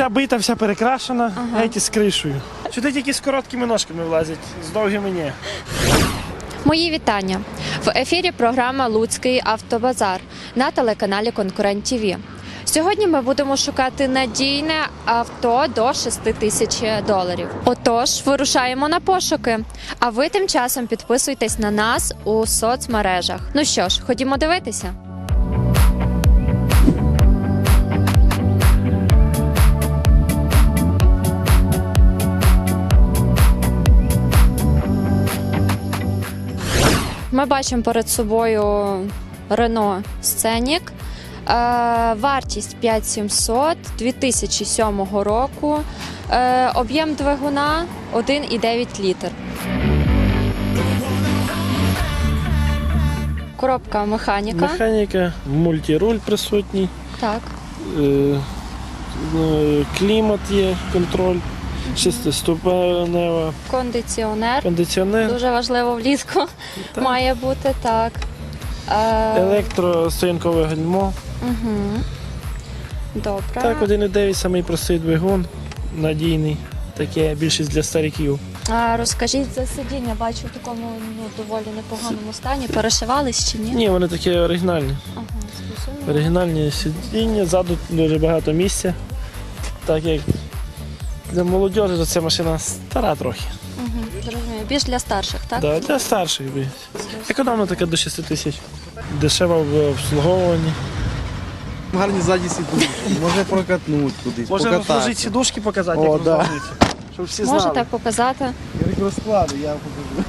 Вся бита, вся перекрашена, геть із кришею. Сюди тільки з короткими ножками влазять, з довгими ні. Мої вітання в ефірі. Програма Луцький автобазар на телеканалі Конкурент ТВ. Сьогодні ми будемо шукати надійне авто до 6 тисяч доларів. Отож, вирушаємо на пошуки. А ви тим часом підписуйтесь на нас у соцмережах. Ну що ж, ходімо дивитися. Ми бачимо перед собою Renault Scenic. Е, вартість 5700 2007 року. Е, об'єм двигуна 1,9 літр. Коробка механіка. Механіка, мультируль присутній, Так. е, е, клімат є, контроль, шестиступенева, Кондиціонер. кондиціонер, Дуже важливо влітку Так. має бути так. Е, електростоянкове гальмо. угу. Добре. Так, 1,9 самий простий двигун, надійний. Таке більшість для стариків. А, розкажіть за сидіння, бачу в такому ну, доволі непоганому стані. Перешивались чи ні? Ні, вони такі оригінальні. Ага. Оригінальні сидіння, ззаду дуже багато місця. Так як для молодіжі то ця машина стара трохи. Угу, зрозуміло. Більш для старших, так? Да, для старших би. Економна така до 6 тисяч. Дешева в обслуговуванні. Гарні ззаді сидушки, може прокатнуть кудись, Може розложити сідушки показати, О, як да. Щоб всі знали. показати? Я їх розкладу, я покажу.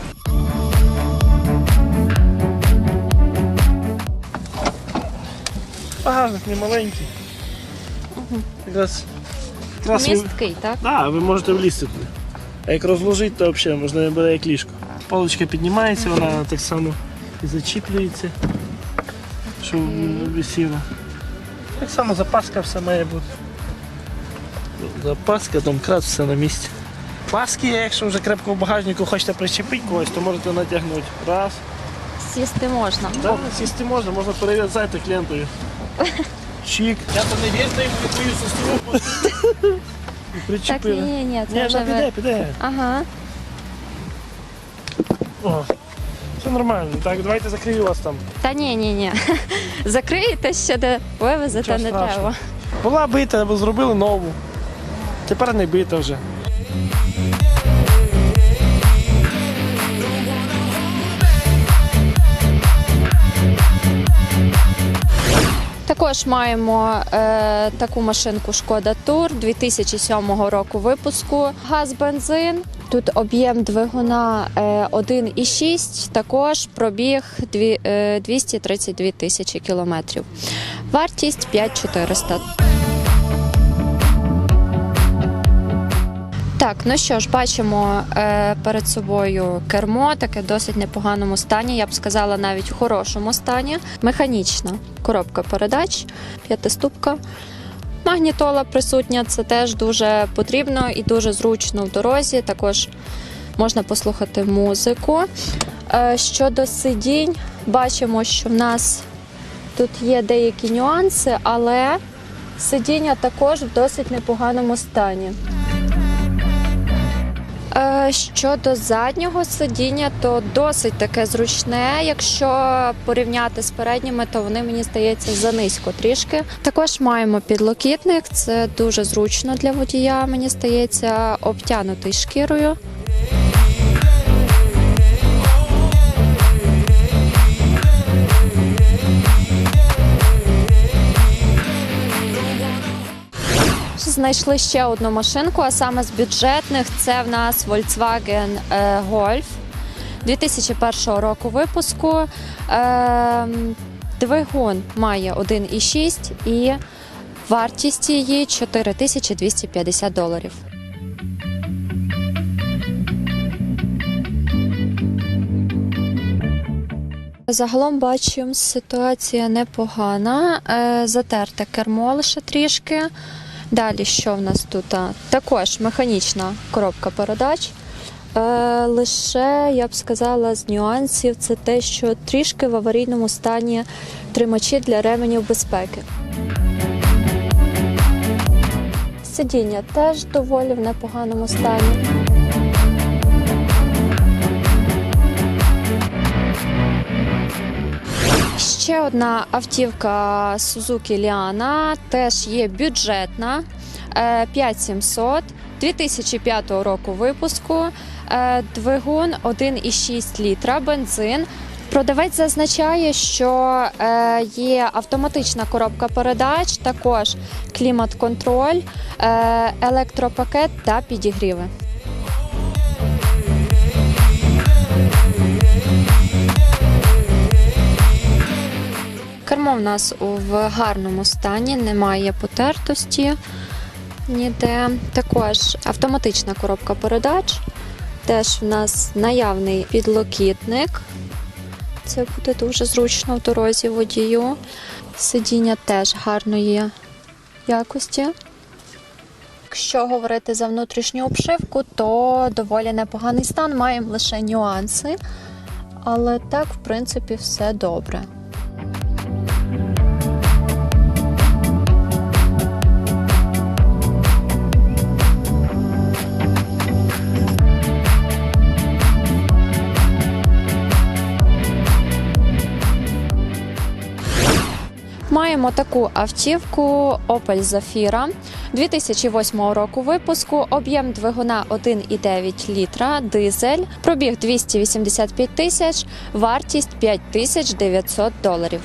Багажник не маленький. Якраз, якраз Місткий, так? да, ви можете влізти туди. А як розложити, то взагалі можна буде як ліжко. Полочка піднімається, вона так само і зачіплюється, щоб висіла. Так само запаска все має бути. Запаска, домкрат, все на місці. Паски, якщо вже крепко в багажнику хочете причепити когось, то можете натягнути. Раз. Сісти можна. Да, сісти можна, можна перев'язати клієнтові. Чик. Я то не вірю, йому твою сестру. І Так, ні, ні, ні, це Ні, вже ну піде, ви. піде. Ага. О, все нормально. Так, давайте закрию вас там. Та ні, ні, ні. Закриєте ще де вивезете, Нічого не страшного. треба. Була бита, бо зробили нову. Тепер не бита вже. Також маємо е, таку машинку Шкода Тур 2007 року випуску. Газ бензин. Тут об'єм двигуна е, 1,6, також пробіг дві- е, 232 тисячі кілометрів. Вартість 5400. Так, ну що ж, бачимо е, перед собою кермо, таке досить непоганому стані, я б сказала, навіть в хорошому стані. Механічна коробка передач, п'ятиступка. Магнітола присутня, це теж дуже потрібно і дуже зручно в дорозі. Також можна послухати музику. Е, щодо сидінь, бачимо, що в нас тут є деякі нюанси, але сидіння також в досить непоганому стані. Щодо заднього сидіння, то досить таке зручне. Якщо порівняти з передніми, то вони мені здається занизько трішки. Також маємо підлокітник, це дуже зручно для водія. Мені здається, обтянутий шкірою. Знайшли ще одну машинку, а саме з бюджетних це в нас Volkswagen е, Golf 2001 року випуску. Ем, Двигун має 1,6 і вартість її 4250 доларів. Загалом бачимо, ситуація непогана. Е, Затерте кермо лише трішки. Далі що в нас тут? Також механічна коробка передач. Е, лише я б сказала з нюансів це те, що трішки в аварійному стані тримачі для ременів безпеки. Сидіння теж доволі в непоганому стані. Одна автівка Suzuki Liana, теж є бюджетна, е, 5700 2005 року випуску, е, двигун 1,6 літра, бензин. Продавець зазначає, що е, є автоматична коробка передач, також клімат-контроль, е, електропакет та підігріви. Кермо в нас в гарному стані, немає потертості ніде. Також автоматична коробка передач. Теж в нас наявний підлокітник. Це буде дуже зручно в дорозі водію. Сидіння теж гарної якості. Якщо говорити за внутрішню обшивку, то доволі непоганий стан, маємо лише нюанси. Але так, в принципі, все добре. Маємо таку автівку Opel Zafira 2008 року випуску, об'єм двигуна 1,9 літра, дизель, пробіг 285 тисяч, вартість 5900 доларів.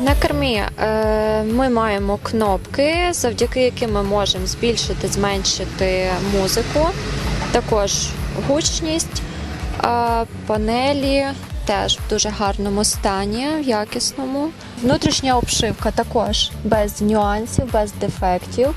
На кермі е, ми маємо кнопки, завдяки яким ми можемо збільшити, зменшити музику, також гучність, панелі теж в дуже гарному стані, в якісному. Внутрішня обшивка також без нюансів, без дефектів.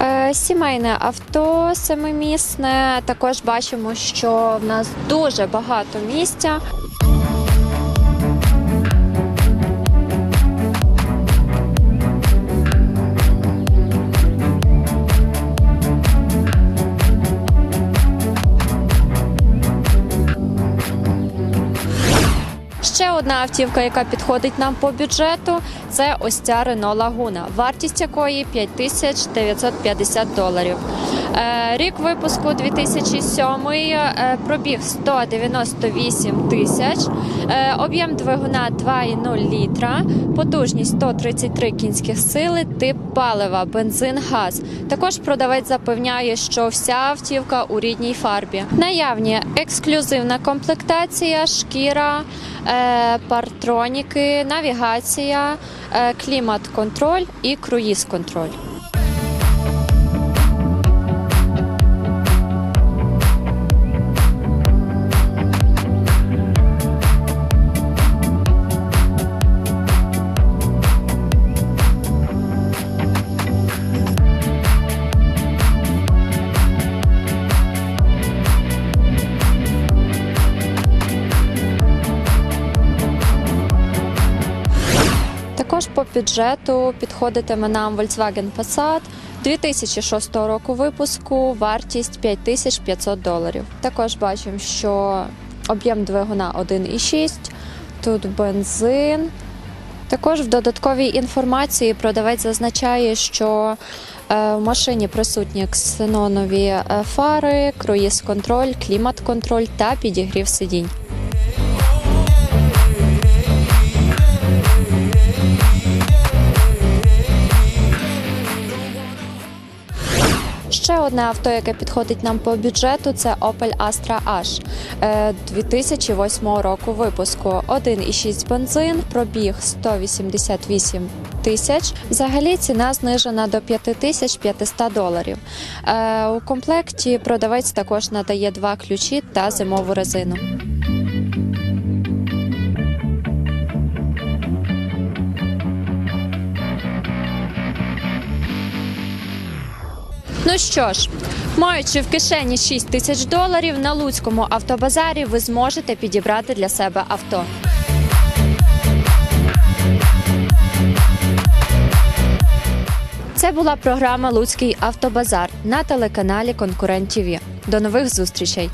Е, Сімейне авто семимісне. Також бачимо, що в нас дуже багато місця. Одна автівка, яка підходить нам по бюджету, це ось ця Рено Лагуна, вартість якої 5950 доларів. Е, Рік випуску 2007, е, пробіг 198 тисяч, е, об'єм двигуна 2,0 літра, потужність 133 кінських сили, тип палива, бензин, газ. Також продавець запевняє, що вся автівка у рідній фарбі. Наявні ексклюзивна комплектація, шкіра, партроніки, навігація, клімат-контроль і круїз-контроль. Бюджету підходитиме нам Volkswagen Passat 2006 року випуску, вартість 5500 доларів. Також бачимо, що об'єм двигуна 1,6, тут бензин. Також в додатковій інформації продавець зазначає, що е, в машині присутні ксенонові е, фари, круїз-контроль, клімат-контроль та підігрів сидінь. Одне авто, яке підходить нам по бюджету, це Opel Astra H е, 2008 року випуску. 1,6 бензин, пробіг 188 тисяч. Взагалі ціна знижена до 5500 доларів. Е, У комплекті продавець також надає два ключі та зимову резину. Ну що ж, маючи в кишені 6 тисяч доларів, на Луцькому автобазарі ви зможете підібрати для себе авто. Це була програма Луцький автобазар на телеканалі Конкурент ТІВІ. До нових зустрічей!